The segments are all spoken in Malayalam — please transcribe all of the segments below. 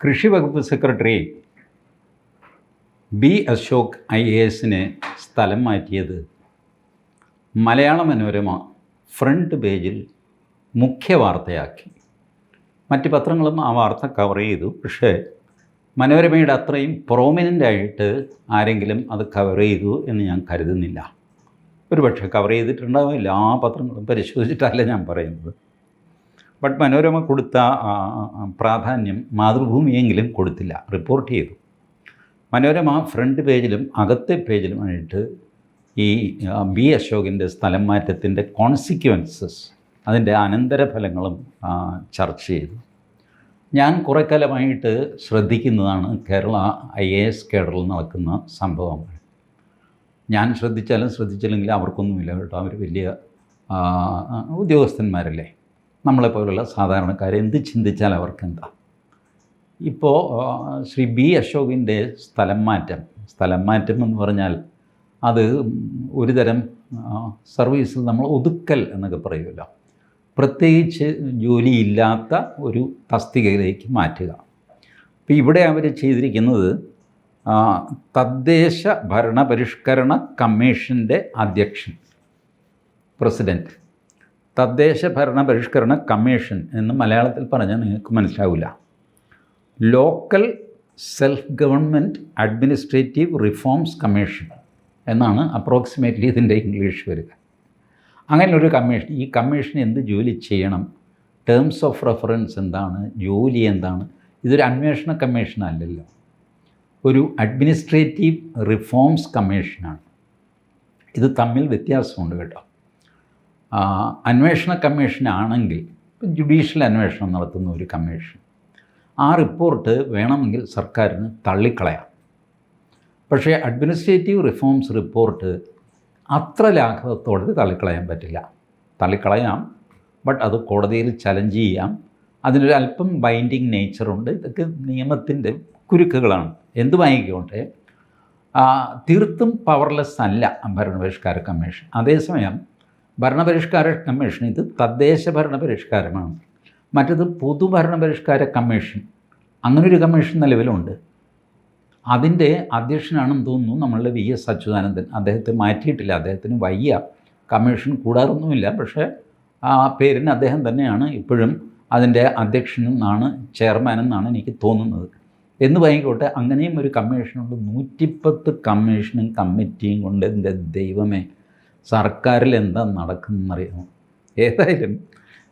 കൃഷി വകുപ്പ് secretary B Ashok I A എസിനെ സ്ഥലം മാറ്റിയത് മലയാള മനോരമ ഫ്രണ്ട് പേജിൽ മുഖ്യ വാർത്തയാക്കി. മറ്റ് പത്രങ്ങളും ആ വാർത്ത കവർ ചെയ്തു. പക്ഷേ മനോരമയുടെ അത്രയും പ്രോമിനന്റ് ആയിട്ട് ആരെങ്കിലും അത് കവർ ചെയ്തു എന്ന് ഞാൻ കരുതുന്നില്ല. ഒരു പക്ഷേ കവർ ചെയ്തിട്ടുണ്ടാവില്ല. ആ പത്രങ്ങളും പരിശോധിച്ചിട്ടല്ല ഞാൻ പറയുന്നത്. ബട്ട് മനോരമ കൊടുത്ത പ്രാധാന്യം മാതൃഭൂമിയെങ്കിലും കൊടുത്തില്ല. റിപ്പോർട്ട് ചെയ്തു. മനോരമ ഫ്രണ്ട് പേജിലും അകത്തെ പേജിലുമായിട്ട് ഈ ബി അശോകിന്റെ സ്ഥലം മാറ്റത്തിന്റെ കോൺസിക്വൻസസ് അതിന്റെ അനന്തരഫലങ്ങളും ചർച്ച ചെയ്തു. ഞാൻ കുറേ കാലമായിട്ട് ശ്രദ്ധിക്കുന്നതാണ് കേരള ഐ എ എസ് കേഡറിൽ നടക്കുന്ന സംഭവങ്ങൾ. ഞാൻ ശ്രദ്ധിച്ചാലും ശ്രദ്ധിച്ചില്ലെങ്കിലും അവർക്കൊന്നുമില്ല കേട്ടോ. അവർ വലിയ ഉദ്യോഗസ്ഥന്മാരല്ലേ? നമ്മളെപ്പോലുള്ള സാധാരണക്കാർ എന്ത് ചിന്തിച്ചാൽ അവർക്കെന്താ? ഇപ്പോൾ ശ്രീ ബി അശോകിന്റെ സ്ഥലം മാറ്റം. സ്ഥലം മാറ്റം എന്ന് പറഞ്ഞാൽ അത് ഒരു തരം സർവീസിൽ നമ്മൾ ഒതുക്കൽ എന്നൊക്കെ പറയുമല്ലോ. പ്രത്യേകിച്ച് ജോലിയില്ലാത്ത ഒരു തസ്തികയിലേക്ക് മാറ്റുക. അപ്പോൾ ഇവിടെ അവർ ചെയ്തിരിക്കുന്നത് തദ്ദേശ ഭരണപരിഷ്കരണ കമ്മീഷന്റെ അധ്യക്ഷൻ പ്രസിഡന്റ്. തദ്ദേശ ഭരണ പരിഷ്കരണ കമ്മീഷൻ എന്ന് മലയാളത്തിൽ പറഞ്ഞാൽ നിങ്ങൾക്ക് മനസ്സിലാവില്ല. Local self government administrative reforms commission എന്നാണ് അപ്രോക്സിമേറ്റ്ലി ഇതിന്റെ ഇംഗ്ലീഷ് വരിക. അങ്ങനെ ഒരു കമ്മീഷൻ ഈ കമ്മീഷൻ എന്ത് ജോലി ചെയ്യണം? ടേംസ് ഓഫ് റെഫറൻസ് എന്താണ്? ജോലി എന്താണ്? ഇതൊരു അന്വേഷണ കമ്മീഷൻ അല്ലല്ലോ. ഒരു അഡ്മിനിസ്ട്രേറ്റീവ് റിഫോംസ് കമ്മീഷനാണ്. ഇത് തമ്മിൽ വ്യത്യാസമുണ്ട് കേട്ടോ. അന്വേഷണ കമ്മീഷനാണെങ്കിൽ ജുഡീഷ്യൽ അന്വേഷണം നടത്തുന്ന ഒരു കമ്മീഷൻ. ആ റിപ്പോർട്ട് വേണമെങ്കിൽ സർക്കാരിന് തള്ളിക്കളയാം. പക്ഷേ അഡ്മിനിസ്ട്രേറ്റീവ് റിഫോംസ് റിപ്പോർട്ട് അത്ര ലാഘവത്തോടെ തള്ളിക്കളയാൻ പറ്റില്ല. തള്ളിക്കളയാം ബട്ട് അത് കോടതിയിൽ ചലഞ്ച് ചെയ്യാം. അതിനൊരു അല്പം ബൈൻഡിങ് നേച്ചറുണ്ട്. ഇതൊക്കെ നിയമത്തിന്റെ കുരുക്കുകളാണ്. എന്ത് വാങ്ങിക്കോട്ടെ? തീർത്തും പവർലെസ് അല്ല ഭരണപരിഷ്കാര കമ്മീഷൻ. അതേസമയം ഭരണപരിഷ്കാര കമ്മീഷൻ ഇത് തദ്ദേശ ഭരണപരിഷ്കാരമാണ്. മറ്റത് പൊതുഭരണപരിഷ്കാര കമ്മീഷൻ. അങ്ങനൊരു കമ്മീഷൻ നിലവിലുണ്ട്. അതിന്റെ അധ്യക്ഷനാണെന്ന് തോന്നുന്നു നമ്മളുടെ വി എസ് അച്യുതാനന്ദൻ. അദ്ദേഹത്തെ മാറ്റിയിട്ടില്ല. അദ്ദേഹത്തിന് വയ്യ. കമ്മീഷൻ കൂടാറൊന്നുമില്ല. പക്ഷേ ആ പേരിന് അദ്ദേഹം തന്നെയാണ് ഇപ്പോഴും അതിന്റെ അധ്യക്ഷനെന്നാണ് ചെയർമാൻ എന്നാണ് എനിക്ക് തോന്നുന്നത്. എന്ന് പറയിക്കോട്ടെ അങ്ങനെയും ഒരു കമ്മീഷനുണ്ട്. നൂറ്റിപ്പത്ത് കമ്മീഷനും കമ്മിറ്റിയും കൊണ്ട് എന്റെ ദൈവമേ. സർക്കാരിൽ എന്താ നടക്കുന്നറിയാമോ? ഏതായാലും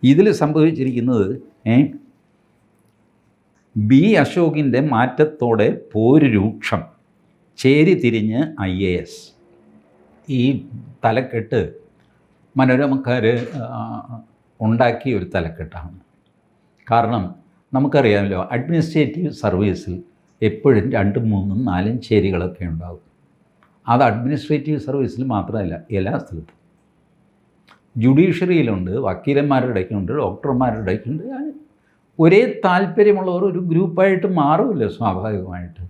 ഇതിൽ സംഭവിച്ചിരിക്കുന്നത് ഏ? ബി അശോകിന്റെ മാറ്റത്തോടെ പോര് രൂക്ഷം ചേരി തിരിഞ്ഞ് ഐ എ എസ്. ഈ തലക്കെട്ട് മനോരമക്കാർ ഉണ്ടാക്കിയ ഒരു തലക്കെട്ടാണ്. കാരണം നമുക്കറിയാമല്ലോ അഡ്മിനിസ്ട്രേറ്റീവ് സർവീസിൽ എപ്പോഴും രണ്ടും മൂന്നും നാലും ചേരികളൊക്കെ ഉണ്ടാകും അത് അഡ്മിനിസ്ട്രേറ്റീവ് സർവീസിൽ മാത്രമല്ല എല്ലാ സ്ഥലത്തും. ജുഡീഷ്യറിയിലുണ്ട് വക്കീലന്മാരുടെ ഇടയ്ക്കുണ്ട് ഡോക്ടർമാരുടെ ഇടയ്ക്കുണ്ട്. ഒരേ താല്പര്യമുള്ളവർ ഒരു ഗ്രൂപ്പായിട്ട് മാറുമല്ലോ സ്വാഭാവികമായിട്ട്.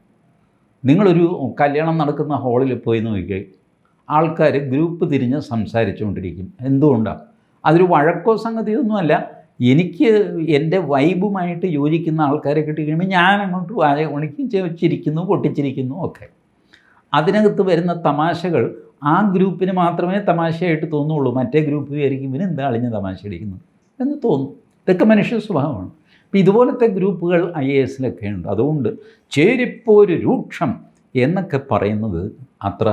നിങ്ങളൊരു കല്യാണം നടക്കുന്ന ഹാളിൽ പോയി നോക്കിയാൽ ആൾക്കാർ ഗ്രൂപ്പ് തിരിഞ്ഞ് സംസാരിച്ചുകൊണ്ടിരിക്കും. എന്തുകൊണ്ടാണ് അതൊരു വഴക്കോ സംഗതിയൊന്നുമല്ല എനിക്ക് എന്റെ വൈബുമായിട്ട് യോജിക്കുന്ന ആൾക്കാരെ കിട്ടിക്കഴിയുമ്പോൾ ഞാൻ അങ്ങോട്ട് വായ ഉണിക്കും ചിരിക്കുന്നു പൊട്ടിച്ചിരിക്കുന്നു ഒക്കെ. അതിനകത്ത് വരുന്ന തമാശകൾ ആ ഗ്രൂപ്പിന് മാത്രമേ തമാശയായിട്ട് തോന്നുള്ളൂ. മറ്റേ ഗ്രൂപ്പ് വിചാരിക്കും ഇവന് എന്താ അളിഞ്ഞ തമാശ അടിക്കുന്നത് എന്ന് തോന്നും. ഇതൊക്കെ മനുഷ്യ സ്വഭാവമാണ്. അപ്പോൾ ഇതുപോലത്തെ ഗ്രൂപ്പുകൾ ഐ എ എസിലൊക്കെ ഉണ്ട്. അതുകൊണ്ട് ചേരിപ്പോര് രൂക്ഷം എന്നൊക്കെ പറയുന്നത് അത്ര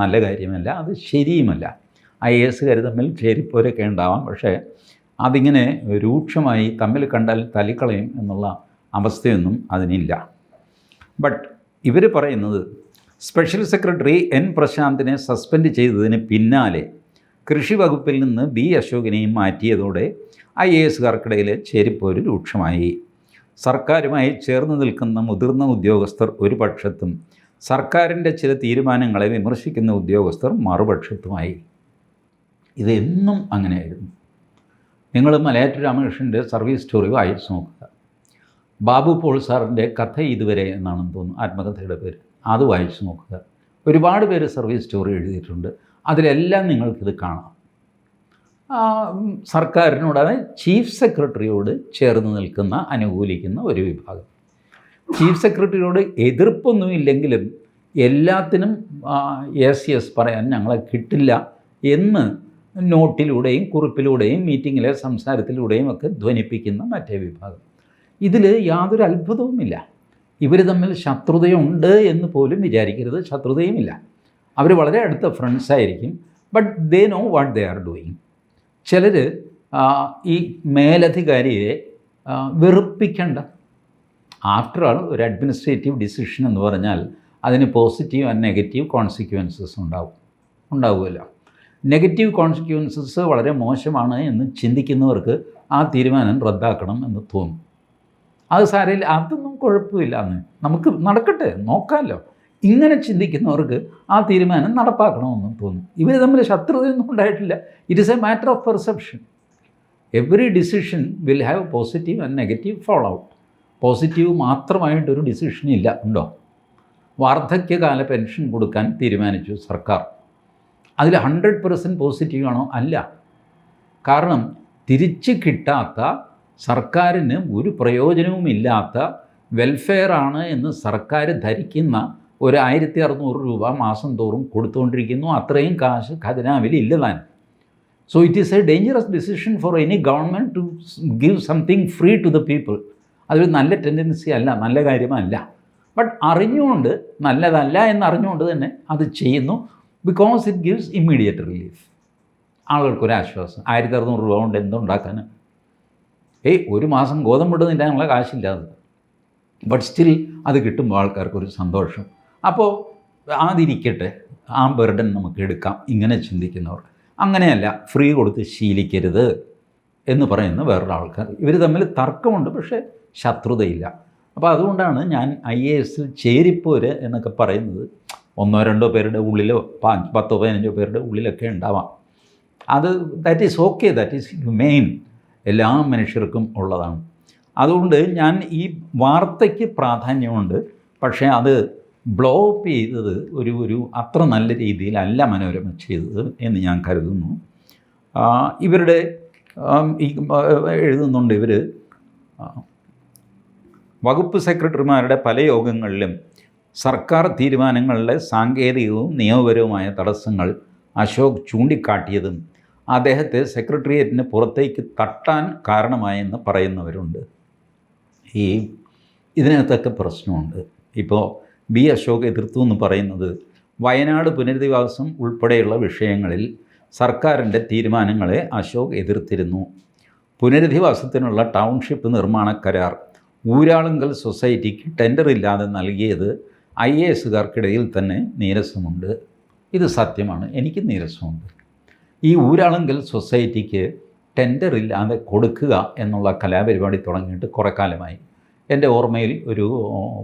നല്ല കാര്യമല്ല. അത് ശരിയുമല്ല. ഐ എ എസുകാർ തമ്മിൽ ചേരിപ്പോരൊക്കെ ഉണ്ടാവാം. പക്ഷേ അതിങ്ങനെ രൂക്ഷമായി തമ്മിൽ കണ്ടാൽ തലിക്കളയും എന്നുള്ള അവസ്ഥയൊന്നും അതിനില്ല. ബട്ട് ഇവർ പറയുന്നത് സ്പെഷ്യൽ സെക്രട്ടറി എൻ പ്രശാന്തിനെ സസ്പെൻഡ് ചെയ്തതിന് പിന്നാലെ കൃഷി വകുപ്പിൽ നിന്ന് ബി. അശോകിനെയും മാറ്റിയതോടെ ഐ എ എസുകാർക്കിടയിൽ ചേരിപ്പോര് രൂക്ഷമായി. സർക്കാരുമായി ചേർന്ന് നിൽക്കുന്ന മുതിർന്ന ഉദ്യോഗസ്ഥർ ഒരു പക്ഷത്തും സർക്കാരിന്റെ ചില തീരുമാനങ്ങളെ വിമർശിക്കുന്ന ഉദ്യോഗസ്ഥർ മറുപക്ഷത്തുമായി. ഇതെന്നും അങ്ങനെയായിരുന്നു. നിങ്ങൾ മലയാറ്റ രാമകൃഷ്ണന്റെ സർവീസ് സ്റ്റോറി വായിച്ചു നോക്കുക. ബാബു പോൾ സാറിന്റെ കഥ ഇതുവരെ എന്നാണെന്ന് തോന്നുന്നു. ആത്മകഥയുടെ പേര്. അത് വായിച്ചു നോക്കുക. ഒരുപാട് പേര് സർവീസ് സ്റ്റോറി എഴുതിയിട്ടുണ്ട്. അതിലെല്ലാം നിങ്ങൾക്കിത് കാണാം. സർക്കാരിനോട് അതായത് ചീഫ് സെക്രട്ടറിയോട് ചേർന്ന് നിൽക്കുന്ന അനുകൂലിക്കുന്ന ഒരു വിഭാഗം. ചീഫ് സെക്രട്ടറിയോട് എതിർപ്പൊന്നുമില്ലെങ്കിലും എല്ലാത്തിനും എസ് എസ് പറയാൻ ഞങ്ങളെ കിട്ടില്ല എന്ന് നോട്ടിലൂടെയും കുറിപ്പിലൂടെയും മീറ്റിങ്ങിലെ സംസാരത്തിലൂടെയും ഒക്കെ ധ്വനിപ്പിക്കുന്ന മറ്റേ വിഭാഗം. ഇതിൽ യാതൊരു അത്ഭുതവുമില്ല. ഇവർ തമ്മിൽ ശത്രുതയുണ്ട് എന്ന് പോലും വിചാരിക്കരുത് ശത്രുതയുമില്ല. അവർ വളരെ അടുത്ത ഫ്രണ്ട്സ് ആയിരിക്കും but they know what they are doing ചിലർ ഈ മേലധികാരിയെ വെറുപ്പിക്കേണ്ട. ആഫ്റ്റർ ആൾ ഒരു അഡ്മിനിസ്ട്രേറ്റീവ് ഡിസിഷൻ എന്ന് പറഞ്ഞാൽ അതിന് പോസിറ്റീവ് ആൻഡ് നെഗറ്റീവ് കോൺസിക്വൻസസ് ഉണ്ടാവും. ഉണ്ടാവുമല്ലോ. നെഗറ്റീവ് കോൺസിക്വൻസസ് വളരെ മോശമാണ് എന്ന് ചിന്തിക്കുന്നവർക്ക് ആ തീരുമാനം റദ്ദാക്കണം എന്ന് തോന്നും. അത് സാരയിൽ അതൊന്നും കുഴപ്പമില്ല എന്ന് നമുക്ക് നടക്കട്ടെ നോക്കാമല്ലോ ഇങ്ങനെ ചിന്തിക്കുന്നവർക്ക് ആ തീരുമാനം നടപ്പാക്കണമെന്നും തോന്നും. ഇവർ തമ്മിൽ ശത്രുതയൊന്നും ഉണ്ടായിട്ടില്ല. It is a matter of perception every decision will have positive and negative fallout positive മാത്രമായിട്ടൊരു decision ഇല്ല. ഉണ്ടോ? വാർദ്ധക്യകാല പെൻഷൻ കൊടുക്കാൻ തീരുമാനിച്ചു സർക്കാർ. അതിൽ ഹൺഡ്രഡ് പെർസെന്റ് പോസിറ്റീവാണോ അല്ല. കാരണം തിരിച്ച് കിട്ടാത്ത സർക്കാരിന് ഒരു പ്രയോജനവുമില്ലാത്ത വെൽഫെയർ ആണ് എന്ന് സർക്കാർ ധരിക്കുന്ന ഒരു ആയിരത്തി അറുന്നൂറ് രൂപ മാസം തോറും കൊടുത്തുകൊണ്ടിരിക്കുന്നു. അത്രയും കാശ് ഖജനാവിൽ ഇല്ലതാണ് so it is a dangerous decision for any government to give something free to the people അതൊരു നല്ല ടെൻഡൻസി അല്ല നല്ല കാര്യമല്ല. ബട്ട് അറിഞ്ഞുകൊണ്ട് നല്ലതല്ല എന്നറിഞ്ഞുകൊണ്ട് തന്നെ അത് ചെയ്യുന്നു. Because it gives immediate relief ആളുകൾക്കൊരു ആശ്വാസം ആയിരത്തി അറുന്നൂറ് രൂപ കൊണ്ട് എന്തുണ്ടാക്കാൻ ഏയ് ഒരു മാസം ഗോതമ്പ് തിന്നാനുള്ള കാശില്ലാതെ ബട്ട് സ്റ്റിൽ അത് കിട്ടുമ്പോൾ ആൾക്കാർക്കൊരു സന്തോഷം. അപ്പോൾ അതിരിക്കട്ടെ ആ ബർഡൻ നമുക്ക് എടുക്കാം ഇങ്ങനെ ചിന്തിക്കുന്നവർ. അങ്ങനെയല്ല ഫ്രീ കൊടുത്ത് ശീലിക്കരുത് എന്ന് പറയുന്ന വേറൊരു ആൾക്കാർ ഇവർ തമ്മിൽ തർക്കമുണ്ട് പക്ഷേ ശത്രുതയില്ല. അപ്പോൾ അതുകൊണ്ടാണ് ഞാൻ ഐ എ എസിൽ ചേരിപ്പോര് എന്നൊക്കെ പറയുന്നത്. ഒന്നോ രണ്ടോ പേരുടെ ഉള്ളിലോ പത്തോ പതിനഞ്ചോ പേരുടെ ഉള്ളിലൊക്കെ ഉണ്ടാവാം. അത് that is okay that is humane എല്ലാ മനുഷ്യർക്കും ഉള്ളതാണ്. അതുകൊണ്ട് ഞാൻ ഈ വാർത്തയ്ക്ക് പ്രാധാന്യമുണ്ട്. പക്ഷേ അത് ബ്ലോ അപ്പ് ചെയ്തത് ഒരു ഒരു അത്ര നല്ല രീതിയിലല്ല മനോരമ ചെയ്തത് എന്ന് ഞാൻ കരുതുന്നു. ഇവരുടെ ഈ എഴുതുന്നുണ്ട് ഇവർ വകുപ്പ് സെക്രട്ടറിമാരുടെ പല യോഗങ്ങളിലും സർക്കാർ തീരുമാനങ്ങളിലെ സാങ്കേതികവും നിയമപരവുമായ തടസ്സങ്ങൾ അശോക് ചൂണ്ടിക്കാട്ടിയതും അദ്ദേഹത്തെ സെക്രട്ടേറിയറ്റിന് പുറത്തേക്ക് തട്ടാൻ കാരണമായെന്ന് പറയുന്നവരുണ്ട്. ഈ ഇതിനകത്തൊക്കെ പ്രശ്നമുണ്ട്. ഇപ്പോൾ ബി അശോക് എതിർത്തു എന്ന് പറയുന്നത് വയനാട് പുനരധിവാസം ഉൾപ്പെടെയുള്ള വിഷയങ്ങളിൽ സർക്കാരിന്റെ തീരുമാനങ്ങളെ അശോക് എതിർത്തിരുന്നു. പുനരധിവാസത്തിനുള്ള ടൗൺഷിപ്പ് നിർമ്മാണ കരാർ ഊരാളുങ്കൽ സൊസൈറ്റിക്ക് ടെൻഡർ ഇല്ലാതെ നൽകിയത് ഐ എ എസുകാർക്കിടയിൽ തന്നെ നീരസമുണ്ട്. ഇത് സത്യമാണ്. എനിക്ക് നീരസമുണ്ട്. ഈ ഊരാളുങ്കൽ സൊസൈറ്റിക്ക് ടെൻഡർ ഇല്ലാതെ കൊടുക്കുക എന്നുള്ള കലാപരിപാടി തുടങ്ങിയിട്ട് കുറേ കാലമായി. എന്റെ ഓർമ്മയിൽ ഒരു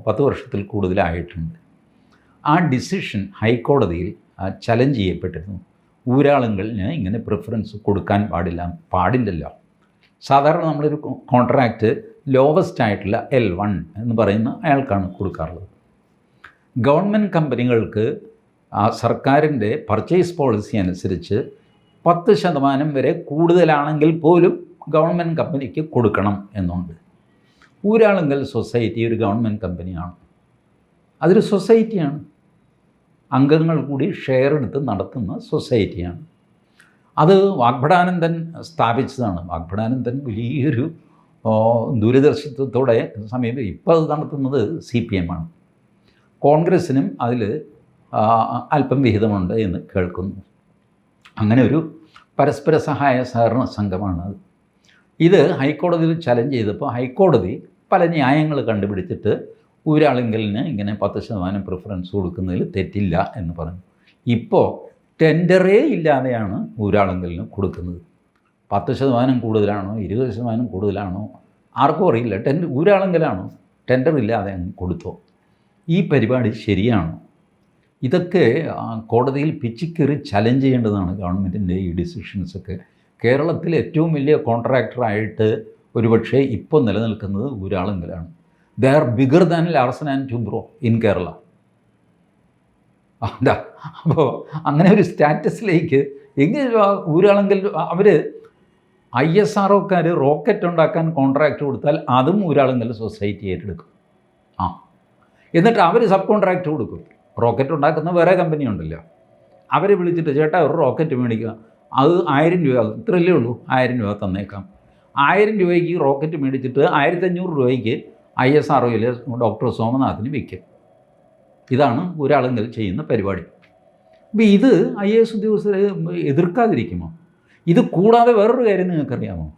പത്ത് വർഷത്തിൽ കൂടുതലായിട്ടുണ്ട്. ആ ഡിസിഷൻ ഹൈക്കോടതിയിൽ ചലഞ്ച് ചെയ്യപ്പെട്ടിരുന്നു. ഊരാളുങ്കലിന് ഇങ്ങനെ പ്രിഫറൻസ് കൊടുക്കാൻ പാടില്ല പാടില്ലല്ലോ. സാധാരണ നമ്മളൊരു കോൺട്രാക്റ്റ് ലോവസ്റ്റ് ആയിട്ടുള്ള എൽ വൺ എന്ന് പറയുന്ന അയാൾക്കാണ് കൊടുക്കാറുള്ളത്. ഗവൺമെന്റ് കമ്പനികൾക്ക് ആ സർക്കാരിന്റെ പർച്ചേസ് പോളിസി അനുസരിച്ച് പത്ത് ശതമാനം വരെ കൂടുതലാണെങ്കിൽ പോലും ഗവൺമെന്റ് കമ്പനിക്ക് കൊടുക്കണം എന്നുണ്ട്. ഊരാളുങ്കൽ സൊസൈറ്റി ഒരു ഗവൺമെന്റ് കമ്പനിയാണ് അതൊരു സൊസൈറ്റിയാണ് അംഗങ്ങൾ കൂടി ഷെയർ എടുത്ത് നടത്തുന്ന സൊസൈറ്റിയാണ് അത് വാഗ്ഭടാനന്ദൻ സ്ഥാപിച്ചതാണ്. വാഗ്ഭടാനന്ദൻ വലിയൊരു ദൂരദർശിത്വത്തോടെ സമീപം ഇപ്പോൾ അത് നടത്തുന്നത് സി പി എം ആണ്. കോൺഗ്രസ്സിനും അതിൽ അല്പം വിഹിതമുണ്ട് എന്ന് കേൾക്കുന്നു. അങ്ങനെ ഒരു പരസ്പര സഹായ സഹകരണ സംഘമാണ് അത്. ഇത് ഹൈക്കോടതിയിൽ ചലഞ്ച് ചെയ്തപ്പോൾ ഹൈക്കോടതി പല ന്യായങ്ങൾ കണ്ടുപിടിച്ചിട്ട് ഒരാളെങ്കിലിന് ഇങ്ങനെ പത്ത് ശതമാനം പ്രിഫറൻസ് കൊടുക്കുന്നതിൽ തെറ്റില്ല എന്ന് പറഞ്ഞു. ഇപ്പോൾ ടെൻഡറേ ഇല്ലാതെയാണ് ഊരാളിങ്കലിന് കൊടുക്കുന്നത്. പത്ത് ശതമാനം കൂടുതലാണോ ഇരുപത് ശതമാനം കൂടുതലാണോ ആർക്കും അറിയില്ല. ടെൻ ഊരാളെങ്കിലാണോ? ടെൻഡർ ഇല്ലാതെ കൊടുത്തോ. ഈ പരിപാടി ശരിയാണോ? ഇതൊക്കെ കോടതിയിൽ പിച്ചിക്കേറി ചലഞ്ച് ചെയ്യേണ്ടതാണ് ഗവൺമെന്റിന്റെ ഈ ഡിസിഷൻസൊക്കെ കേരളത്തിൽ ഏറ്റവും വലിയ കോൺട്രാക്ടറായിട്ട് ഒരുപക്ഷെ ഇപ്പോൾ നിലനിൽക്കുന്നത് ഒരാളെങ്കിലാണ് they are bigger than Larsen and Toubro in Kerala അതാ അപ്പോൾ അങ്ങനെ ഒരു സ്റ്റാറ്റസിലേക്ക് എങ്കിൽ ഒരാളെങ്കിൽ അവർ ഐ എസ് ആർ ഒക്കാർ റോക്കറ്റ് ഉണ്ടാക്കാൻ കോൺട്രാക്റ്റ് കൊടുത്താൽ അതും ഒരാളെങ്കിലും സൊസൈറ്റി ഏറ്റെടുക്കും. ആ എന്നിട്ട് അവർ സബ് കോൺട്രാക്റ്റ് കൊടുക്കും. റോക്കറ്റ് ഉണ്ടാക്കുന്ന വേറെ കമ്പനി ഉണ്ടല്ലോ. അവരെ വിളിച്ചിട്ട് ചേട്ടാ ഒരു റോക്കറ്റ് മേടിക്കുക അത് ആയിരം രൂപ ഇത്രയല്ലേ ഉള്ളൂ ആയിരം രൂപ തന്നേക്കാം. ആയിരം രൂപയ്ക്ക് റോക്കറ്റ് മേടിച്ചിട്ട് ആയിരത്തഞ്ഞൂറ് രൂപയ്ക്ക് ഐ എസ് ആർ ഒയിൽ ഡോക്ടർ സോമനാഥിന് വിൽക്കും. ഇതാണ് ഒരാളെങ്കിൽ ചെയ്യുന്ന പരിപാടി. അപ്പോൾ ഇത് ഐ എ എസ് ഉദ്യോഗസ്ഥരെ എതിർക്കാതിരിക്കുമോ? ഇത് കൂടാതെ വേറൊരു കാര്യം നിങ്ങൾക്കറിയാമോ?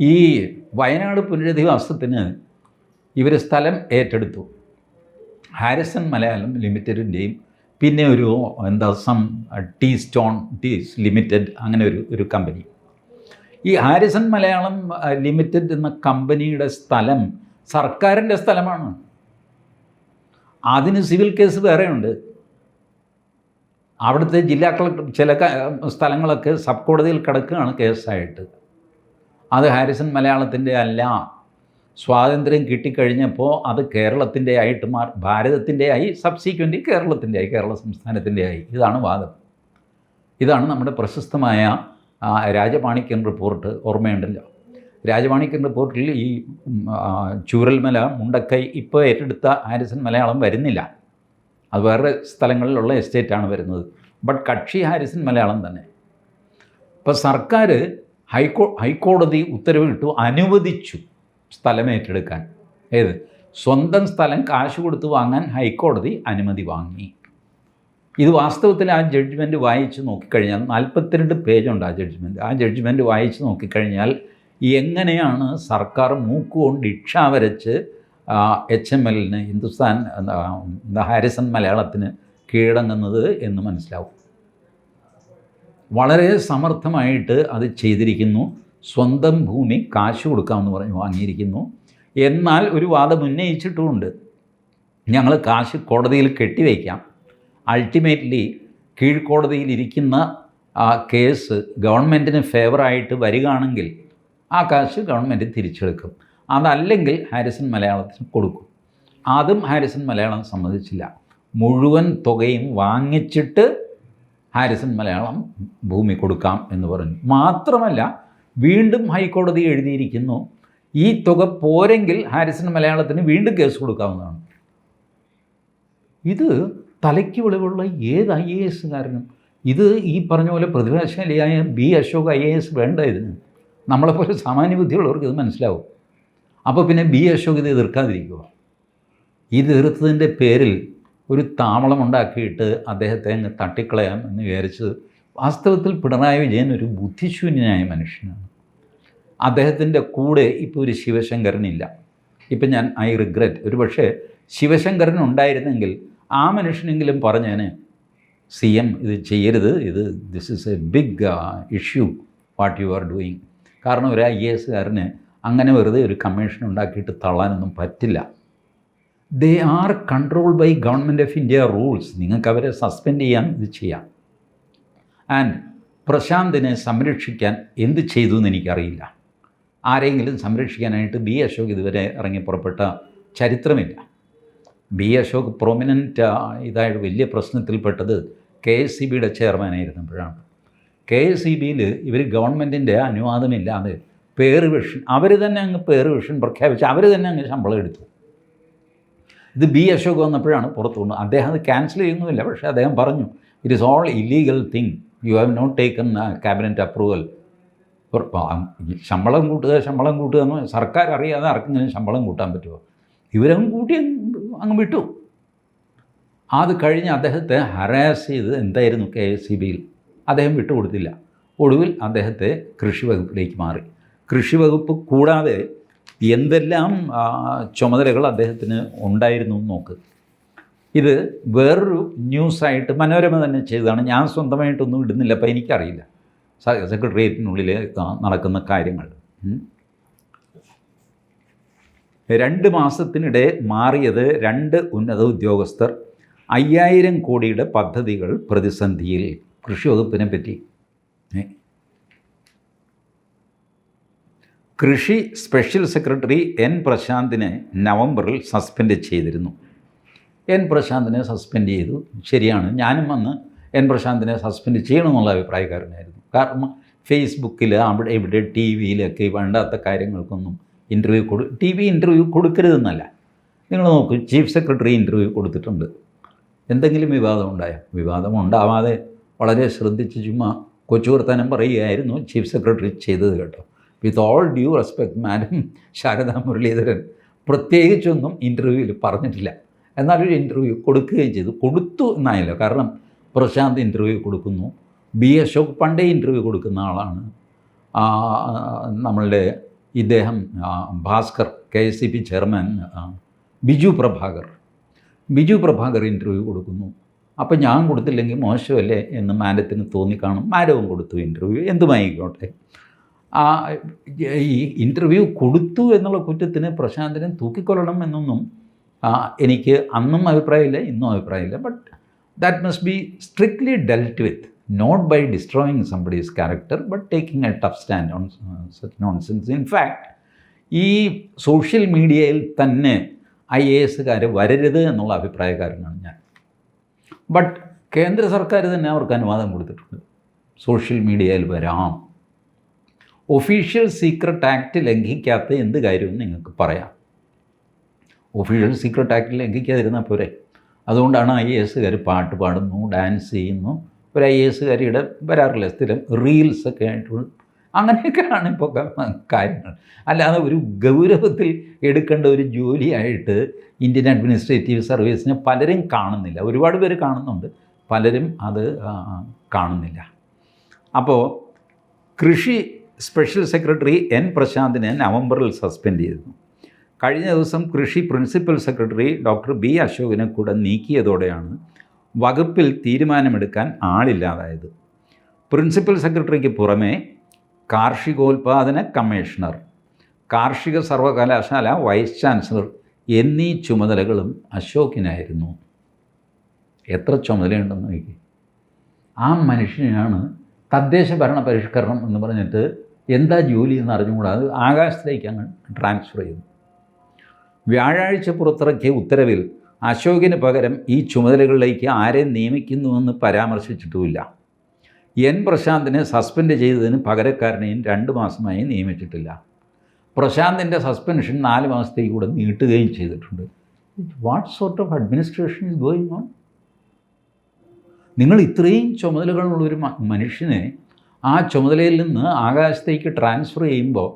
ഈ വയനാട് പുനരധിവാസത്തിന് ഇവർ സ്ഥലം ഏറ്റെടുത്തു. ഹാരിസൺ മലയാളം ലിമിറ്റഡിന്റെയും പിന്നെ ഒരു എന്താ some tea stone teas limited അങ്ങനെ ഒരു ഒരു കമ്പനി. ഈ ഹാരിസൺ മലയാളം ലിമിറ്റഡ് എന്ന കമ്പനിയുടെ സ്ഥലം സർക്കാരിന്റെ സ്ഥലമാണ്. അതിന് സിവിൽ കേസ് വേറെയുണ്ട്. അവിടുത്തെ ജില്ലാ കളക്ടർ ചില സ്ഥലങ്ങളൊക്കെ സബ് കോടതിയിൽ കിടക്കുകയാണ് കേസായിട്ട്. അത് ഹാരിസൺ മലയാളത്തിന്റെ അല്ല. സ്വാതന്ത്ര്യം കിട്ടിക്കഴിഞ്ഞപ്പോൾ അത് കേരളത്തിന്റെ ആയിട്ട് മാർ ഭാരതത്തിന്റെ ആയി സബ്സീക്വന്റ് കേരളത്തിന്റെ ആയി കേരള സംസ്ഥാനത്തിന്റെ ആയി ഇതാണ് വാദം. ഇതാണ് നമ്മുടെ പ്രശസ്തമായ രാജപാണിക്കൻ റിപ്പോർട്ട് ഓർമ്മയുണ്ടല്ലോ. രാജമാണിക്യൻ റിപ്പോർട്ടിൽ ഈ ചൂരൽമല മുണ്ടക്കൈ ഇപ്പോൾ ഏറ്റെടുത്ത ഹാരിസൺ മലയാളം വരുന്നില്ല. അത് വേറെ സ്ഥലങ്ങളിലുള്ള എസ്റ്റേറ്റാണ് വരുന്നത്. ബട്ട് കക്ഷി ഹാരിസൺ മലയാളം തന്നെ. ഇപ്പോൾ സർക്കാർ ഹൈക്കോ ഹൈക്കോടതി ഉത്തരവിട്ടു അനുവദിച്ചു. സ്ഥലം ഏറ്റെടുക്കാൻ. ഏത്? സ്വന്തം സ്ഥലം കാശ് കൊടുത്ത് വാങ്ങാൻ ഹൈക്കോടതി അനുമതി വാങ്ങി. ഇത് വാസ്തവത്തിൽ ആ ജഡ്ജ്മെന്റ് വായിച്ച് നോക്കിക്കഴിഞ്ഞാൽ നാൽപ്പത്തിരണ്ട് പേജുണ്ട് ആ ജഡ്ജ്മെന്റ് ആ ജഡ്ജ്മെന്റ് വായിച്ച് നോക്കിക്കഴിഞ്ഞാൽ എങ്ങനെയാണ് സർക്കാർ മൂക്കുകൊണ്ട് ഇക്ഷ വരച്ച് എച്ച് എം എല്ലിന് ഹിന്ദുസ്ഥാൻ ഹാരിസൺ മലയാളത്തിന് കീഴടങ്ങുന്നത് എന്ന് മനസ്സിലാവും. വളരെ സമർത്ഥമായിട്ട് അത് ചെയ്തിരിക്കുന്നു. സ്വന്തം ഭൂമി കാശ് കൊടുക്കാമെന്ന് പറഞ്ഞ് വാങ്ങിയിരിക്കുന്നു. എന്നാൽ ഒരു വാദം ഉന്നയിച്ചിട്ടുമുണ്ട്. ഞങ്ങൾ കാശ് കോടതിയിൽ കെട്ടിവയ്ക്കാം അൾട്ടിമേറ്റ്ലി കീഴ്ക്കോടതിയിൽ ഇരിക്കുന്ന ആ കേസ് ഗവൺമെന്റിന് ഫേവറായിട്ട് വരികയാണെങ്കിൽ ആ കാശ് ഗവൺമെന്റ് തിരിച്ചെടുക്കും. അതല്ലെങ്കിൽ ഹാരിസൺ മലയാളത്തിന് കൊടുക്കും. അതും ഹാരിസൺ മലയാളം സമ്മതിച്ചില്ല. മുഴുവൻ തുകയും വാങ്ങിച്ചിട്ട് ഹാരിസൺ മലയാളം ഭൂമി കൊടുക്കാം എന്ന് പറഞ്ഞു. മാത്രമല്ല വീണ്ടും ഹൈക്കോടതി എഴുതിയിരിക്കുന്നു ഈ തുക പോരെങ്കിൽ ഹാരിസൺ മലയാളത്തിന് വീണ്ടും കേസ് കൊടുക്കാവുന്നതാണ്. ഇത് തലയ്ക്ക് വെളിവുള്ള ഏത് ഐ എ എസ്സുകാരനും ഇത് ഈ പറഞ്ഞ പോലെ പ്രതിഭാശാലിയായ B Ashok I A S വേണ്ട ഇതിന്. നമ്മളെപ്പോലെ സാമാന്യ ബുദ്ധിയുള്ളവർക്ക് ഇത് മനസ്സിലാവും. അപ്പോൾ പിന്നെ ബി അശോക് ഇത് എതിർക്കാതിരിക്കുക ഇത് എതിർത്തതിന്റെ പേരിൽ ഒരു താമളം ഉണ്ടാക്കിയിട്ട് അദ്ദേഹത്തെ അങ്ങ് തട്ടിക്കളയാം എന്ന് വിചാരിച്ചത് വാസ്തവത്തിൽ പിണറായി വിജയൻ ഒരു ബുദ്ധിശൂന്യനായ മനുഷ്യനാണ്. അദ്ദേഹത്തിന്റെ കൂടെ ഇപ്പോൾ ഒരു ശിവശങ്കരനില്ല. ഇപ്പം ഞാൻ ഐ റിഗ്രറ്റ്. ഒരു പക്ഷേ ശിവശങ്കരൻ ഉണ്ടായിരുന്നെങ്കിൽ ആ മനുഷ്യനെങ്കിലും പറഞ്ഞേനെ സി എം ഇത് ചെയ്യരുത്. ഇത് this is a big issue what you are doing കാരണം ഒരു ഐ എ എസ്സുകാരന് അങ്ങനെ വെറുതെ ഒരു കമ്മീഷൻ ഉണ്ടാക്കിയിട്ട് തള്ളാനൊന്നും പറ്റില്ല. They are control by government of India rules നിങ്ങൾക്ക് അവരെ സസ്പെൻഡ് ചെയ്യാൻ ഇത് ചെയ്യാം. ആൻഡ് പ്രശാന്തിനെ സംരക്ഷിക്കാൻ എന്ത് ചെയ്തു എന്ന് എനിക്കറിയില്ല. ആരെങ്കിലും സംരക്ഷിക്കാനായിട്ട് ബി അശോക് ഇതുവരെ ഇറങ്ങി പുറപ്പെട്ട ചരിത്രമില്ല. ബി അശോക് പ്രൊമിനന്റ് ഇതായിട്ട് വലിയ പ്രശ്നത്തിൽപ്പെട്ടത് കെ എസ് സി ബിയുടെ ചെയർമാനായിരുന്നപ്പോഴാണ് കെ എസ് സി ബിയിൽ ഇവർ ഗവൺമെന്റിന്റെ അനുവാദമില്ലാതെ പേര് വിഷൻ അവർ തന്നെ അങ്ങ് പേര് വിഷൻ പ്രഖ്യാപിച്ച് അവർ തന്നെ അങ്ങ് ശമ്പളം എടുത്തു. ഇത് ബി അശോക് വന്നപ്പോഴാണ് പുറത്തു കൊണ്ടു അദ്ദേഹം അത് ക്യാൻസൽ ചെയ്യുന്നുമില്ല പക്ഷേ അദ്ദേഹം പറഞ്ഞു it is all illegal thing you have not taken cabinet approval ശമ്പളം കൂട്ടുക ശമ്പളം കൂട്ടുക എന്ന് സർക്കാർ അറിയാതെ ആർക്കെങ്കിലും ശമ്പളം കൂട്ടാൻ പറ്റുമോ ഇവരങ്ങ് കൂട്ടി അങ്ങ് വിട്ടു. അത് കഴിഞ്ഞ് അദ്ദേഹത്തെ ഹരാസ് ചെയ്ത് എന്തായിരുന്നു കെ എസ് സി ബിയിൽ? അദ്ദേഹം വിട്ടുകൊടുത്തില്ല ഒടുവിൽ അദ്ദേഹത്തെ കൃഷി വകുപ്പിലേക്ക് മാറി. കൃഷി വകുപ്പ് കൂടാതെ എന്തെല്ലാം ചുമതലകൾ അദ്ദേഹത്തിന് ഉണ്ടായിരുന്നു എന്ന് നോക്ക്. ഇത് വേറൊരു ന്യൂസായിട്ട് മനോരമ തന്നെ ചെയ്തതാണ്. ഞാൻ സ്വന്തമായിട്ടൊന്നും ഇടുന്നില്ല. അപ്പോൾ എനിക്കറിയില്ല. സെക്രട്ടേറിയറ്റിനുള്ളിൽ നടക്കുന്ന കാര്യങ്ങൾ. രണ്ട് മാസത്തിനിടെ മാറിയത് രണ്ട് ഉന്നത ഉദ്യോഗസ്ഥർ അയ്യായിരം കോടിയുടെ പദ്ധതികൾ പ്രതിസന്ധിയിൽ കൃഷി വകുപ്പിനെ പറ്റി. കൃഷി സ്പെഷ്യൽ സെക്രട്ടറി എൻ പ്രശാന്തിനെ നവംബറിൽ സസ്പെൻഡ് ചെയ്തിരുന്നു. എൻ പ്രശാന്തിനെ സസ്പെൻഡ് ചെയ്തു. ശരിയാണ്. ഞാനും വന്ന് എൻ പ്രശാന്തിനെ സസ്പെൻഡ് ചെയ്യണമെന്നുള്ള അഭിപ്രായക്കാരനായിരുന്നു. കാരണം ഫേസ്ബുക്കിൽ അവിടെ ഇവിടെ ടി വിയിലൊക്കെ വേണ്ടാത്ത കാര്യങ്ങൾക്കൊന്നും ഇന്റർവ്യൂ കൊടു ടി വി ഇന്റർവ്യൂ കൊടുക്കരുതെന്നല്ല. നിങ്ങൾ നോക്കൂ ചീഫ് സെക്രട്ടറി ഇന്റർവ്യൂ കൊടുത്തിട്ടുണ്ട്. എന്തെങ്കിലും വിവാദം ഉണ്ടായോ വിവാദം ഉണ്ടാവാതെ വളരെ ശ്രദ്ധിച്ച് ചുമ്മാ കൊച്ചുവർത്താനം പറയുകയായിരുന്നു ചീഫ് സെക്രട്ടറി ചെയ്തത് കേട്ടോ. With all due respect madam Sharada Muraleedharan പ്രത്യേകിച്ചൊന്നും ഇന്റർവ്യൂവിൽ പറഞ്ഞിട്ടില്ല. എന്നാലൊരു ഇന്റർവ്യൂ കൊടുക്കുകയും ചെയ്തു. കൊടുത്തു എന്നായല്ലോ. കാരണം പ്രശാന്ത് ഇന്റർവ്യൂ കൊടുക്കുന്നു. ബി അശോക് പണ്ടേ ഇന്റർവ്യൂ കൊടുക്കുന്ന ആളാണ്. നമ്മളുടെ ഇദ്ദേഹം Bhaskar K S C P chairman Biju Prabhakar. Biju Prabhakar interview കൊടുക്കുന്നു. അപ്പം ഞാൻ കൊടുത്തില്ലെങ്കിൽ മോശമല്ലേ എന്ന് മാഡത്തിന് തോന്നിക്കാണും. മാരവും കൊടുത്തു ഇന്റർവ്യൂ എന്തുമായിക്കോട്ടെ? ആ ഈ ഇന്റർവ്യൂ കൊടുത്തു എന്നുള്ള കുറ്റത്തിന് പ്രശാന്തിനെ തൂക്കിക്കൊല്ലണം എന്നൊന്നും എനിക്ക് അന്നും അഭിപ്രായമില്ല ഇന്നും അഭിപ്രായമില്ല but that must be strictly dealt with not by destroying somebody's character but taking a tough stand on such nonsense sense in fact ഈ സോഷ്യൽ മീഡിയയിൽ തന്നെ ഐ എ എസുകാർ വരരുത് എന്നുള്ള അഭിപ്രായക്കാരനാണ് ഞാൻ. ബട്ട് കേന്ദ്ര സർക്കാർ തന്നെ അവർക്ക് അനുവാദം കൊടുത്തിട്ടുണ്ട്. സോഷ്യൽ മീഡിയയിൽ വരാം. ഒഫീഷ്യൽ സീക്രട്ട് ആക്ട് ലംഘിക്കാത്ത എന്ത് കാര്യവും നിങ്ങൾക്ക് പറയാം. ഒഫീഷ്യൽ സീക്രട്ട് ആക്ട് ലംഘിക്കാതിരുന്നാൽ പോരെ. അതുകൊണ്ടാണ് ഐ എ എസുകാർ പാട്ട് പാടുന്നു ഡാൻസ് ചെയ്യുന്നു. ഒരു ഐ എ എസുകാരിയുടെ വരാറില്ല സ്ഥിരം റീൽസ് ഒക്കെ ആയിട്ട് അങ്ങനെയൊക്കെയാണ് ഇപ്പോൾ കാര്യങ്ങൾ. അല്ലാതെ ഒരു ഗൗരവത്തിൽ എടുക്കേണ്ട ഒരു ജോലിയായിട്ട് ഇന്ത്യൻ അഡ്മിനിസ്ട്രേറ്റീവ് സർവീസിനെ പലരും കാണുന്നില്ല. ഒരുപാട് പേര് കാണുന്നുണ്ട്. പലരും അത് കാണുന്നില്ല. അപ്പോൾ കൃഷി സ്പെഷ്യൽ സെക്രട്ടറി എൻ പ്രശാന്തിനെ നവംബറിൽ സസ്പെൻഡ് ചെയ്തിരുന്നു കഴിഞ്ഞ ദിവസം കൃഷി പ്രിൻസിപ്പൽ സെക്രട്ടറി ഡോക്ടർ ബി അശോകിനെ കൂടെ നീക്കിയതോടെയാണ് വകുപ്പിൽ തീരുമാനമെടുക്കാൻ ആളില്ലാതായത്. പ്രിൻസിപ്പൽ സെക്രട്ടറിക്ക് പുറമേ കാർഷികോൽപാദന കമ്മീഷണർ കാർഷിക സർവകലാശാല വൈസ് ചാൻസലർ എന്നീ ചുമതലകളും അശോകിനായിരുന്നു. എത്ര ചുമതലയുണ്ടെന്ന് നോക്കി ആ മനുഷ്യനാണ് തദ്ദേശ ഭരണ പരിഷ്കരണം എന്ന് പറഞ്ഞിട്ട് എന്താ ജോലി എന്ന് അറിഞ്ഞുകൂടാ? അത് ആകാശത്തേക്ക് അങ്ങ് ട്രാൻസ്ഫർ ചെയ്തു വ്യാഴാഴ്ച പുറത്തിറക്കിയ ഉത്തരവിൽ അശോകിന് പകരം ഈ ചുമതലകളിലേക്ക് ആരെ നിയമിക്കുന്നുവെന്ന് പരാമർശിച്ചിട്ടുമില്ല. എൻ. പ്രശാന്തിനെ സസ്പെൻഡ് ചെയ്തതിന് പകരക്കാരനെയും രണ്ട് മാസമായി നിയമിച്ചിട്ടില്ല. പ്രശാന്തിന്റെ സസ്പെൻഷൻ നാല് മാസത്തേക്ക് കൂടെ നീട്ടുകയും ചെയ്തിട്ടുണ്ട്. What sort of administration is going on നിങ്ങൾ ഇത്രയും ചുമതലകളുള്ള ഒരു മനുഷ്യനെ ആ ചുമതലയിൽ നിന്ന് ആകാശത്തേക്ക് ട്രാൻസ്ഫർ ചെയ്യുമ്പോൾ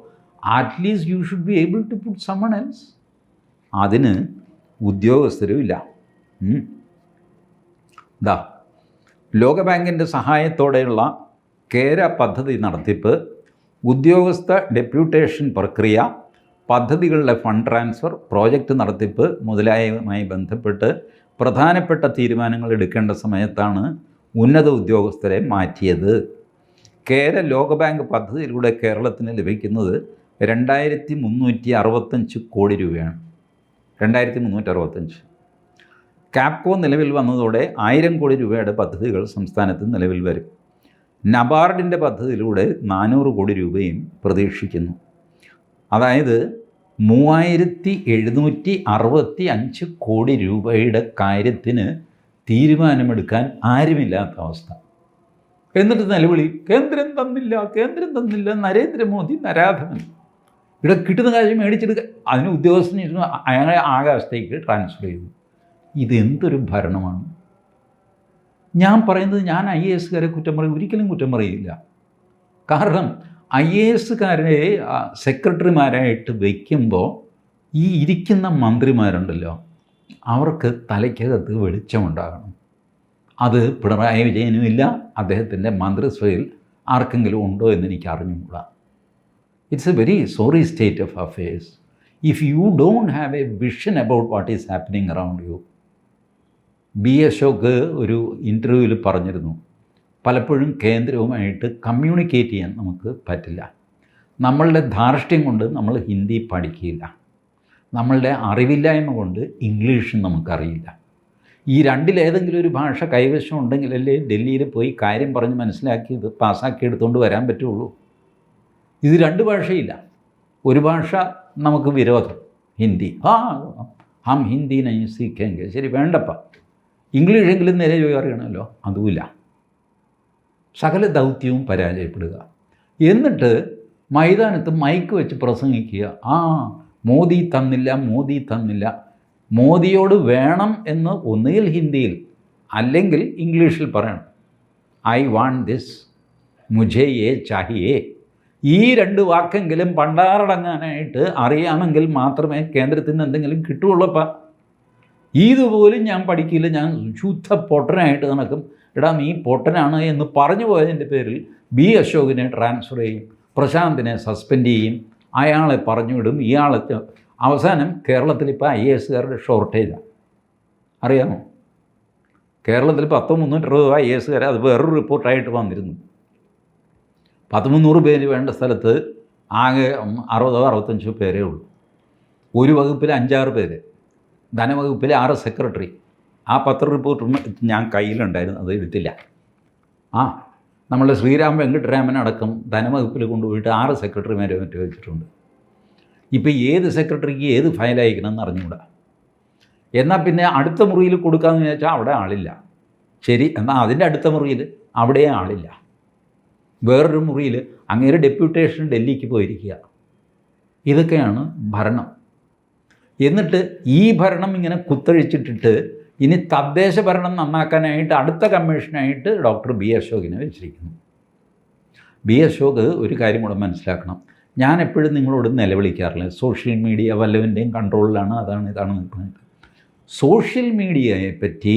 at least you should be able to put someone else അതിന് ഉദ്യോഗസ്ഥരും ഇല്ല. ഇതാ ലോകബാങ്കിന്റെ സഹായത്തോടെയുള്ള കേര പദ്ധതി നടത്തിപ്പ് ഉദ്യോഗസ്ഥ ഡെപ്യൂട്ടേഷൻ പ്രക്രിയ പദ്ധതികളുടെ ഫണ്ട് ട്രാൻസ്ഫർ പ്രോജക്റ്റ് നടത്തിപ്പ് മുതലായവയുമായി ബന്ധപ്പെട്ട് പ്രധാനപ്പെട്ട തീരുമാനങ്ങൾ എടുക്കേണ്ട സമയത്താണ് ഉന്നത ഉദ്യോഗസ്ഥരെ മാറ്റിയത്. കേര ലോകബാങ്ക് പദ്ധതിയിലൂടെ കേരളത്തിന് ലഭിക്കുന്നത് രണ്ടായിരത്തി മുന്നൂറ്റി അറുപത്തഞ്ച് കോടി രൂപയാണ്. രണ്ടായിരത്തി മുന്നൂറ്റി അറുപത്തഞ്ച് കാപ്കോ നിലവിൽ വന്നതോടെ ആയിരം കോടി രൂപയുടെ പദ്ധതികൾ സംസ്ഥാനത്ത് നിലവിൽ വരും. നബാർഡിന്റെ പദ്ധതിയിലൂടെ നാനൂറ് കോടി രൂപയും പ്രതീക്ഷിക്കുന്നു. അതായത് മൂവായിരത്തി എഴുന്നൂറ്റി അറുപത്തി അഞ്ച് കോടി രൂപയുടെ കാര്യത്തിന് തീരുമാനമെടുക്കാൻ ആരുമില്ലാത്ത അവസ്ഥ. എന്നിട്ട് നിലവിളി കേന്ദ്രം തന്നില്ല കേന്ദ്രം തന്നില്ല നരേന്ദ്രമോദി നരാധമൻ. ഇവിടെ കിട്ടുന്ന കാര്യം മേടിച്ചെടുക്കുക അതിന് ഉദ്യോഗസ്ഥനിരുന്നു അയാളെ ആകാശത്തേക്ക് ട്രാൻസ്ഫർ ചെയ്തു. ഇതെന്തൊരു ഭരണമാണ്? ഞാൻ പറയുന്നത് ഞാൻ ഐ എ എസ്സുകാരെ കുറ്റം പറയും ഒരിക്കലും കുറ്റം പറയില്ല. കാരണം ഐ എ എസ്സുകാരെ സെക്രട്ടറിമാരായിട്ട് വയ്ക്കുമ്പോൾ ഈ ഇരിക്കുന്ന മന്ത്രിമാരുണ്ടല്ലോ അവർക്ക് തലയ്ക്കകത്ത് വെളിച്ചമുണ്ടാകണം. അത് പിണറായി വിജയനും ഇല്ല അദ്ദേഹത്തിന്റെ മന്ത്രിസഭയിൽ ആർക്കെങ്കിലും ഉണ്ടോ എന്ന് എനിക്ക് അറിഞ്ഞുകൂടാ it's a very sorry state of affairs if you don't have a vision about what is happening around you B Ashok ഒരു ഇന്റർവ്യൂവിൽ പറഞ്ഞിരുന്നു. പലപ്പോഴും കേന്ദ്രവുമായിട്ട് കമ്മ്യൂണിക്കേറ്റ് ചെയ്യാൻ നമുക്ക് പറ്റില്ല. നമ്മളുടെ ധാർഷ്ട്യം കൊണ്ട് നമ്മൾ ഹിന്ദി പഠിക്കില്ല. നമ്മളുടെ അറിവില്ലായ്മ കൊണ്ട് ഇംഗ്ലീഷ് നമുക്കറിയില്ല. ഈ രണ്ടിലേതെങ്കിലും ഒരു ഭാഷ കൈവശം ഉണ്ടെങ്കിലല്ലേ ഡൽഹിയിൽ പോയി കാര്യം പറഞ്ഞ് മനസ്സിലാക്കി ഇത് പാസ്സാക്കി എടുത്തുകൊണ്ട് വരാൻ പറ്റുള്ളൂ. ഇത് രണ്ട് ഭാഷയില്ല. ഒരു ഭാഷ നമുക്ക് വിരോധം. ഹിന്ദി. ആ ഹം ഹിന്ദി നൈ സീഖെങ്കിൽ ശരി വേണ്ടപ്പ. ഇംഗ്ലീഷെങ്കിലും നേരെ ചോദ്യം അറിയണമല്ലോ അതുമില്ല. സകല ദൗത്യവും പരാജയപ്പെടുക. എന്നിട്ട് മൈതാനത്ത് മൈക്ക് വെച്ച് പ്രസംഗിക്കുക. ആ മോദി തന്നില്ല മോദി തന്നില്ല. മോദിയോട് വേണം എന്ന് ഒന്നുകിൽ ഹിന്ദിയിൽ അല്ലെങ്കിൽ ഇംഗ്ലീഷിൽ പറയണം. I want this. മുജേ യേ ചാഹിയേ. ഈ രണ്ട് വാക്കെങ്കിലും പണ്ടാറടങ്ങാനായിട്ട് അറിയാമെങ്കിൽ മാത്രമേ കേന്ദ്രത്തിൽ നിന്ന് എന്തെങ്കിലും കിട്ടുകയുള്ളപ്പാ. ഇതുപോലും ഞാൻ പഠിക്കില്ല ഞാൻ ശുദ്ധ പൊട്ടനായിട്ട് നടക്കും. എടാ നീ പൊട്ടനാണ് എന്ന് പറഞ്ഞു പോയതിന്റെ പേരിൽ ബി അശോകിനെ ട്രാൻസ്ഫർ ചെയ്യും പ്രശാന്തിനെ സസ്പെൻഡ് ചെയ്യും അയാളെ പറഞ്ഞുവിടും. ഇയാളെ അവസാനം കേരളത്തിൽ ഇപ്പോൾ ഐ എ എസുകാരുടെ ഷോർട്ടേജാണ് അറിയാമോ? കേരളത്തിൽ പത്തോ മുന്നൂറ്റി അറുപത് ഐ എ എസുകാരെ അത് വേറൊരു റിപ്പോർട്ടായിട്ട് വന്നിരുന്നു. പത്ത് മുന്നൂറ് പേര് വേണ്ട സ്ഥലത്ത് ആകെ അറുപതോ അറുപത്തഞ്ചോ പേരേ ഉള്ളൂ. ഒരു വകുപ്പിൽ അഞ്ചാറ് പേര്. ധനവകുപ്പിൽ ആറ് സെക്രട്ടറി. ആ പത്ര റിപ്പോർട്ട് ഞാൻ കയ്യിലുണ്ടായിരുന്നു അത് എടുത്തില്ല. ആ നമ്മളുടെ ശ്രീരാം വെങ്കട്ടരാമൻ അടക്കം ധനവകുപ്പിൽ കൊണ്ടുപോയിട്ട് ആറ് സെക്രട്ടറിമാരെ മറ്റു വെച്ചിട്ടുണ്ട്. ഇപ്പോൾ ഏത് സെക്രട്ടറിക്ക് ഏത് ഫയൽ അയക്കണം എന്ന് അറിഞ്ഞുകൂടാ. എന്നാൽ പിന്നെ അടുത്ത മുറിയിൽ കൊടുക്കാമെന്ന് വിചാരിച്ചാൽ അവിടെ ആളില്ല. ശരി എന്നാൽ അതിന്റെ അടുത്ത മുറിയിൽ അവിടെ ആളില്ല. വേറൊരു മുറിയിൽ അങ്ങേര് ഡെപ്യൂട്ടേഷൻ ഡൽഹിക്ക് പോയിരിക്കുക. ഇതൊക്കെയാണ് ഭരണം. എന്നിട്ട് ഈ ഭരണം ഇങ്ങനെ കുത്തഴിച്ചിട്ടിട്ട് ഇനി തദ്ദേശ ഭരണം നന്നാക്കാനായിട്ട് അടുത്ത കമ്മീഷനായിട്ട് ഡോക്ടർ ബി അശോകിനെ വെച്ചിരിക്കുന്നു. ബി അശോക് ഒരു കാര്യം കൂടെ മനസ്സിലാക്കണം. ഞാൻ എപ്പോഴും നിങ്ങളോട് നിലവിളിക്കാറില്ല സോഷ്യൽ മീഡിയ വല്ലവന്റെയും കൺട്രോളിലാണ് അതാണ് ഇതാണ് നിൽക്കുന്നത്. സോഷ്യൽ മീഡിയയെ പറ്റി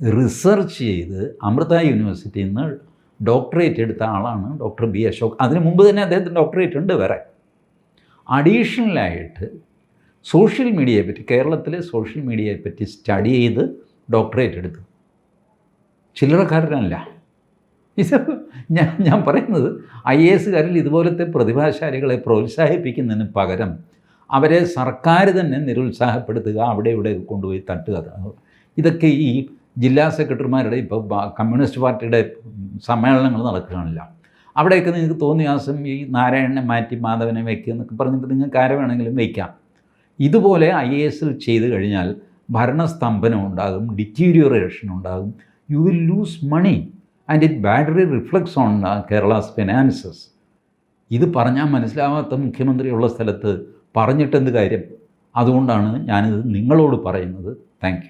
റിസർച്ച് ചെയ്ത് അമൃത യൂണിവേഴ്സിറ്റിയിൽ നിന്ന് ഡോക്ടറേറ്റ് എടുത്ത ആളാണ് ഡോക്ടർ ബി അശോക്. അതിന് മുമ്പ് തന്നെ അദ്ദേഹത്തിന് ഡോക്ടറേറ്റ് ഉണ്ട് വേറെ. അഡീഷണലായിട്ട് സോഷ്യൽ മീഡിയയെ പറ്റി കേരളത്തിലെ സോഷ്യൽ മീഡിയയെ പറ്റി സ്റ്റഡി ചെയ്ത് ഡോക്ടറേറ്റ് എടുത്തു. ചില്ലറക്കാരനല്ല. ഇത് ഞാൻ ഞാൻ പറയുന്നത് ഐ എ എസുകാരിൽ ഇതുപോലത്തെ പ്രതിഭാശാലികളെ പ്രോത്സാഹിപ്പിക്കുന്നതിന് പകരം അവരെ സർക്കാർ തന്നെ നിരുത്സാഹപ്പെടുത്തുക അവിടെ ഇവിടെ കൊണ്ടുപോയി തട്ടുക. ഇതൊക്കെ ഈ ജില്ലാ സെക്രട്ടറിമാരുടെ ഇപ്പോൾ കമ്മ്യൂണിസ്റ്റ് പാർട്ടിയുടെ സമ്മേളനങ്ങൾ നടക്കുകയാണില്ല. അവിടെയൊക്കെ നിങ്ങൾക്ക് തോന്നിയാസം ഈ നാരായണനെ മാറ്റി മാധവനെ വയ്ക്കുക എന്നൊക്കെ പറഞ്ഞിട്ട് നിങ്ങൾക്ക് ആരെ വേണമെങ്കിലും വയ്ക്കാം ഇതുപോലെ ഐ എ എസിൽ ചെയ്ത് കഴിഞ്ഞാൽ ഭരണസ്തംഭനം ഉണ്ടാകും ഡിറ്റീരിയറേഷൻ ഉണ്ടാകും. You will lose money and it badly reflects on Kerala's finances ഇത് പറഞ്ഞാൽ മനസ്സിലാവാത്ത മുഖ്യമന്ത്രിയുള്ള സ്ഥലത്ത് പറഞ്ഞിട്ടെന്ത് കാര്യം? അതുകൊണ്ടാണ് ഞാനിത് നിങ്ങളോട് പറയുന്നത്. താങ്ക്